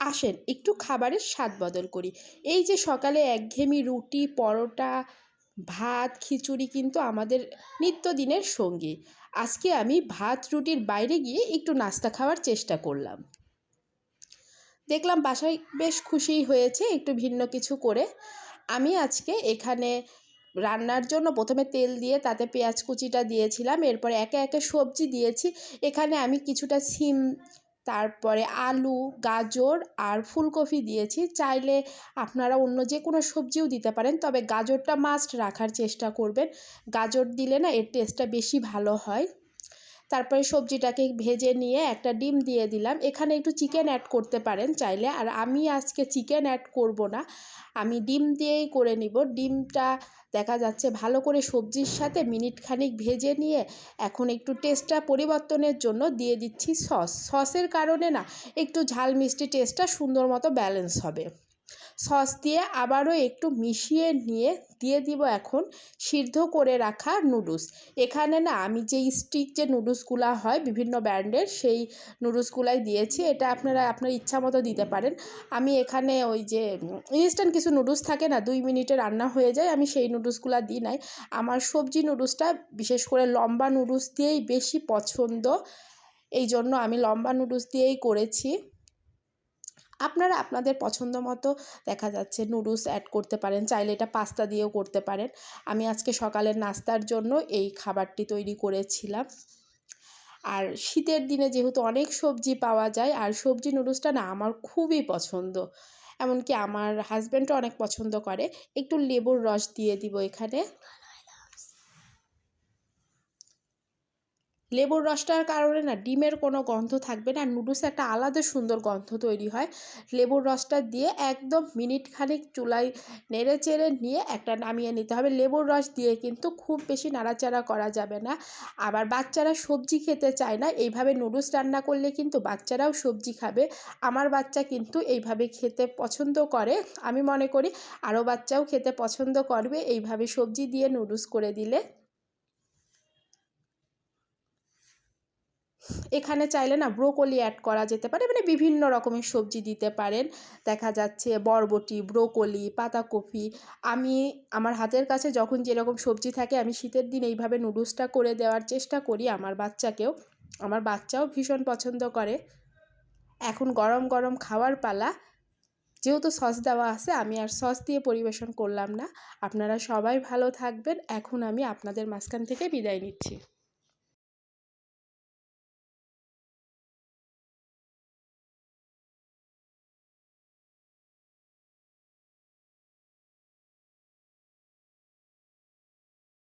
আসেন, একটু খাবারের স্বাদ বদল করি। এই যে সকালে একঘেয়েমি রুটি, পরোটা, ভাত, খিচুড়ি কিন্তু আমাদের নিত্যদিনের সঙ্গী। আজকে আমি ভাত, রুটির বাইরে গিয়ে একটু নাস্তা খাওয়ার চেষ্টা করলাম। দেখলাম বাসায় বেশ খুশিই হয়েছে একটু ভিন্ন কিছু করে। আমি আজকে এখানে রান্নার জন্য প্রথমে তেল দিয়ে, তাতে পেঁয়াজ কুচিটা দিয়েছিলাম। এরপরে একে একে সবজি দিয়েছি। এখানে আমি কিছুটা সিম তারপরে আলু, গাজর আর ফুলকপি দিয়েছি। চাইলে আপনারা অন্য যে কোনো সবজিও দিতে পারেন, তবে গাজরটা মাস্ট রাখার চেষ্টা করবেন। গাজর দিলে না এর টেস্টটা বেশি ভালো হয়। তারপরে সবজিটাকে ভেজে নিয়ে একটা ডিম দিয়ে দিলাম। এখানে একটু চিকেন অ্যাড করতে পারেন চাইলে। আর আমি আজকে চিকেন অ্যাড করব না। আমি ডিম দিয়েই করে নিব। ডিমটা দেখা যাচ্ছে ভালো করে সবজির সাথে মিনিট খানিক ভেজে নিয়ে এখন একটু টেস্টটা পরিবর্তনের জন্য দিয়ে দিচ্ছি সস সসের কারণে না একটু ঝাল মিষ্টি টেস্টটা সুন্দর মতো ব্যালেন্স হবে। সস দিয়ে আবারও একটু মিশিয়ে নিয়ে দিয়ে দিব এখন সিদ্ধ করে রাখা নুডলস। এখানে না আমি যেই স্টিক যে নুডলসগুলো হয় বিভিন্ন ব্র্যান্ডের সেই নুডলসগুলাই দিয়েছি। এটা আপনারা, আপনার ইচ্ছা মতো দিতে পারেন। আমি এখানে ওই যে ইনস্ট্যান্ট কিছু নুডলস থাকে না, দুই মিনিটে রান্না হয়ে যায়, আমি সেই নুডলসগুলো দিই নাই। আমার সবজি নুডলসটা বিশেষ করে লম্বা নুডলস দিয়েই বেশি পছন্দ। এই জন্য আমি লম্বা নুডলস দিয়েই করেছি। আপনারা আপনাদের পছন্দ মতো দেখা যাচ্ছে নুডলস অ্যাড করতে পারেন, চাইলে এটা পাস্তা দিয়েও করতে পারেন। আমি আজকে সকালের নাস্তার জন্য এই খাবারটি তৈরি করেছিলাম। আর শীতের দিনে যেহেতু অনেক সবজি পাওয়া যায়, আর সবজি নুডলসটা না আমার খুবই পছন্দ। এমনকি আমার হাজব্যান্ডও অনেক পছন্দ করে। একটু লেবুর রস দিয়ে দিব এখানে। লেবুর রসটার কারণে না ডিমের কোনো গন্ধ থাকবে না নুডলসে একটা আলাদা সুন্দর গন্ধ তৈরি হয়। লেবুর রসটা দিয়ে একদম মিনিট খানিক চুলায় নেড়ে চেড়ে নিয়ে একটা নামিয়ে নিতে হবে। লেবুর রস দিয়ে কিন্তু খুব বেশি নাড়াচাড়া করা যাবে না। আবার বাচ্চারা সবজি খেতে চায় না, এইভাবে নুডলস রান্না করলে কিন্তু বাচ্চারাও সবজি খাবে। আমার বাচ্চা কিন্তু এইভাবে খেতে পছন্দ করে, আমি মনে করি আরও বাচ্চাও খেতে পছন্দ করবে। এইভাবে সবজি দিয়ে নুডলস করে দিলে এখানে চাইলে না ব্রোকলি অ্যাড করা যেতে পারে মানে বিভিন্ন রকমের সবজি দিতে পারেন। দেখা যাচ্ছে বরবটি, ব্রোকলি, পাতাকপি। আমি আমার হাতের কাছে যখন যেরকম সবজি থাকে, আমি শীতের দিন এইভাবে নুডলসটা করে দেওয়ার চেষ্টা করি আমার বাচ্চাকেও। আমার বাচ্চাও ভীষণ পছন্দ করে। এখন গরম গরম খাওয়ার পালা। যেহেতু সস দেওয়া আছে, আমি আর সস দিয়ে পরিবেশন করলাম না। আপনারা সবাই ভালো থাকবেন। এখন আমি আপনাদের মাঝখান থেকে বিদায় নিচ্ছি।